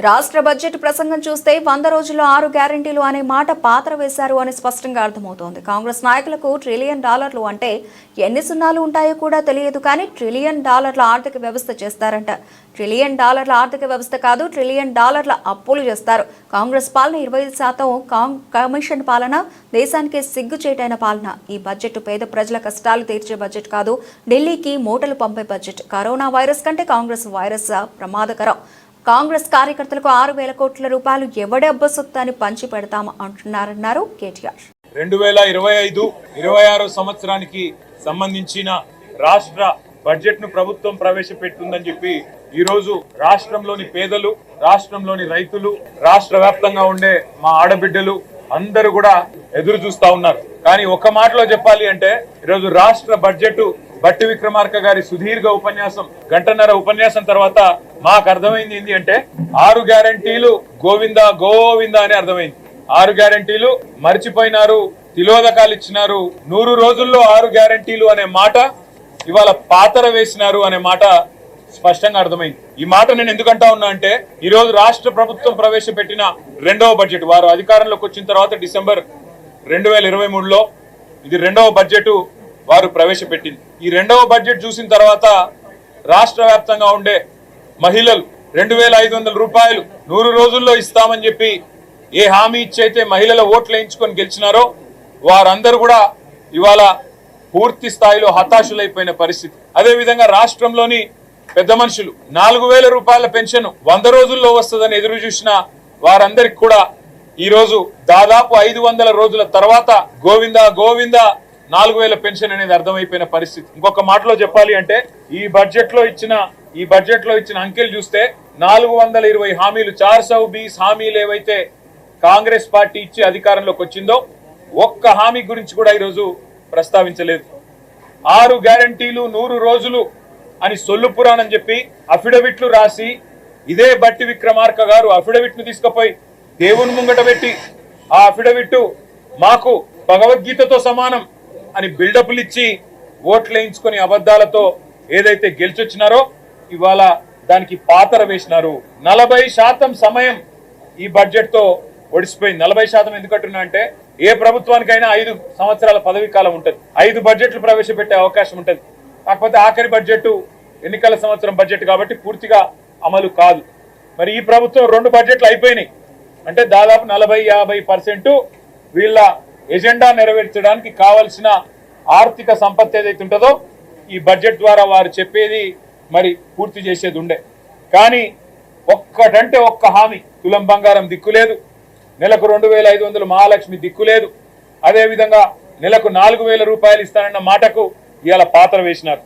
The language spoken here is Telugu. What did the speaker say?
రాష్ట్ర బడ్జెట్ ప్రసంగం చూస్తే వంద రోజుల్లో ఆరు గ్యారంటీలు అనే మాట పాత్ర వేశారు అని స్పష్టంగా అర్థమవుతోంది. కాంగ్రెస్ నాయకులకు ట్రిలియన్ డాలర్లు అంటే ఎన్ని సున్నాలు ఉంటాయో కూడా తెలియదు కానీ ట్రిలియన్ డాలర్ల ఆర్థిక వ్యవస్థ చేస్తారంట. ట్రిలియన్ డాలర్ల ఆర్థిక వ్యవస్థ కాదు ట్రిలియన్ డాలర్ల అప్పులు చేస్తారు. కాంగ్రెస్ పాలన ఇరవై శాతం కాం- కమిషన్ పాలన దేశానికి సిగ్గుచేటైన పాలన. ఈ బడ్జెట్ పేద ప్రజల కష్టాలు తీర్చే బడ్జెట్ కాదు ఢిల్లీకి మూటలు పంపే బడ్జెట్. కరోనా వైరస్ కంటే కాంగ్రెస్ వైరస్ ప్రమాదకరం. కాంగ్రెస్ కార్యకర్తలకు ఆరు వేల కోట్ల రూపాయలు ఎవడెబ్బ సొత్తు అని పంచి పెడతాము అంటున్నారన్నారు కేటీఆర్. రెండు వేల ఇరవై ఐదు ఇరవై ఆరో సంవత్సరానికి సంబంధించిన రాష్ట్ర బడ్జెట్ను ప్రభుత్వం ప్రవేశపెట్టిందని చెప్పి ఈ రోజు రాష్ట్రంలోని పేదలు రాష్ట్రంలోని రైతులు రాష్ట్ర వ్యాప్తంగా ఉండే మా ఆడబిడ్డలు అందరూ కూడా ఎదురు చూస్తా ఉన్నారు. కానీ ఒక మాటలో చెప్పాలి అంటే ఈరోజు రాష్ట్ర బడ్జెట్ బట్టి విక్రమార్క గారి సుదీర్ఘ ఉపన్యాసం గంటన్నర ఉపన్యాసం తర్వాత మాకు అర్థమైంది ఏంటి అంటే ఆరు గ్యారంటీలు గోవిందా గోవిందా అని అర్థమైంది. ఆరు గ్యారంటీలు మర్చిపోయినారు తిలోదకాలు ఇచ్చినారు నూరు రోజుల్లో ఆరు గ్యారంటీలు అనే మాట ఇవాళ పాతర వేసినారు అనే మాట స్పష్టంగా అర్థమైంది. ఈ మాట నేను ఎందుకంటా ఉన్నా అంటే ఈ రోజు రాష్ట్ర ప్రభుత్వం ప్రవేశపెట్టిన రెండవ బడ్జెట్ వారు అధికారంలోకి వచ్చిన తర్వాత డిసెంబర్ రెండు వేల ఇరవై మూడులో ఇది రెండవ బడ్జెట్ వారు ప్రవేశపెట్టింది. ఈ రెండవ బడ్జెట్ చూసిన తర్వాత రాష్ట్ర వ్యాప్తంగా ఉండే మహిళలు రెండు వేల ఐదు వందల రూపాయలు నూరు రోజుల్లో ఇస్తామని చెప్పి ఏ హామీ ఇచ్చైతే మహిళల ఓట్లు వేయించుకొని గెలిచినారో వారందరూ కూడా ఇవాళ పూర్తి స్థాయిలో హతాశులైపోయిన పరిస్థితి. అదేవిధంగా రాష్ట్రంలోని పెద్ద మనుషులు నాలుగు వేల రూపాయల పెన్షన్ వంద రోజుల్లో వస్తుందని ఎదురు చూసిన వారందరికి కూడా ఈరోజు దాదాపు ఐదు వందల రోజుల తర్వాత గోవిందా గోవిందా నాలుగు వేల పెన్షన్ అనేది అర్థమైపోయిన పరిస్థితి. ఇంకొక మాటలో చెప్పాలి అంటే ఈ బడ్జెట్లో ఇచ్చిన ఈ బడ్జెట్లో ఇచ్చిన అంకెలు చూస్తే నాలుగు వందల ఇరవై హామీలు చార్ సౌ బీస్ హామీలు ఏవైతే కాంగ్రెస్ పార్టీ ఇచ్చి అధికారంలోకి వచ్చిందో ఒక్క హామీ గురించి కూడా ఈరోజు ప్రస్తావించలేదు. ఆరు గ్యారంటీలు నూరు రోజులు అని సొల్లు పురాణం చెప్పి అఫిడవిట్లు రాసి ఇదే బట్టి విక్రమార్క గారు అఫిడవిట్ను తీసుకుపోయి దేవుని ముంగట పెట్టి ఆ అఫిడవిట్ మాకు భగవద్గీతతో సమానం. అని బిల్డప్లు ఇచ్చి ఓట్లు వేయించుకొని అబద్ధాలతో ఏదైతే గెలిచొచ్చినారో ఇవాళ దానికి పాతర వేసినారు. నలభై శాతం సమయం ఈ బడ్జెట్తో ఒడిసిపోయింది. నలభై శాతం ఎందుకంటున్నా అంటే ఏ ప్రభుత్వానికైనా ఐదు సంవత్సరాల పదవీ కాలం ఉంటుంది. ఐదు బడ్జెట్లు ప్రవేశపెట్టే అవకాశం ఉంటుంది. కాకపోతే ఆఖరి బడ్జెట్ ఎన్నికల సంవత్సరం బడ్జెట్ కాబట్టి పూర్తిగా అమలు కాదు. మరి ఈ ప్రభుత్వం రెండు బడ్జెట్లు అయిపోయినాయి. అంటే దాదాపు నలభై యాభై పర్సెంట్ వీళ్ళ ఎజెండా నెరవేర్చడానికి కావలసిన ఆర్థిక సంపత్తి ఏదైతే ఉంటుందో ఈ బడ్జెట్ ద్వారా వారు చెప్పేది మరి పూర్తి చేసేది ఉండే. కానీ ఒక్కటంటే ఒక్క హామీ తులం బంగారం దిక్కులేదు నెలకు రెండు వేల ఐదు వందలు మహాలక్ష్మి దిక్కులేదు అదేవిధంగా నెలకు నాలుగు వేల రూపాయలు ఇస్తానన్న మాటకు ఇవాళ పాత్ర వేసినారు.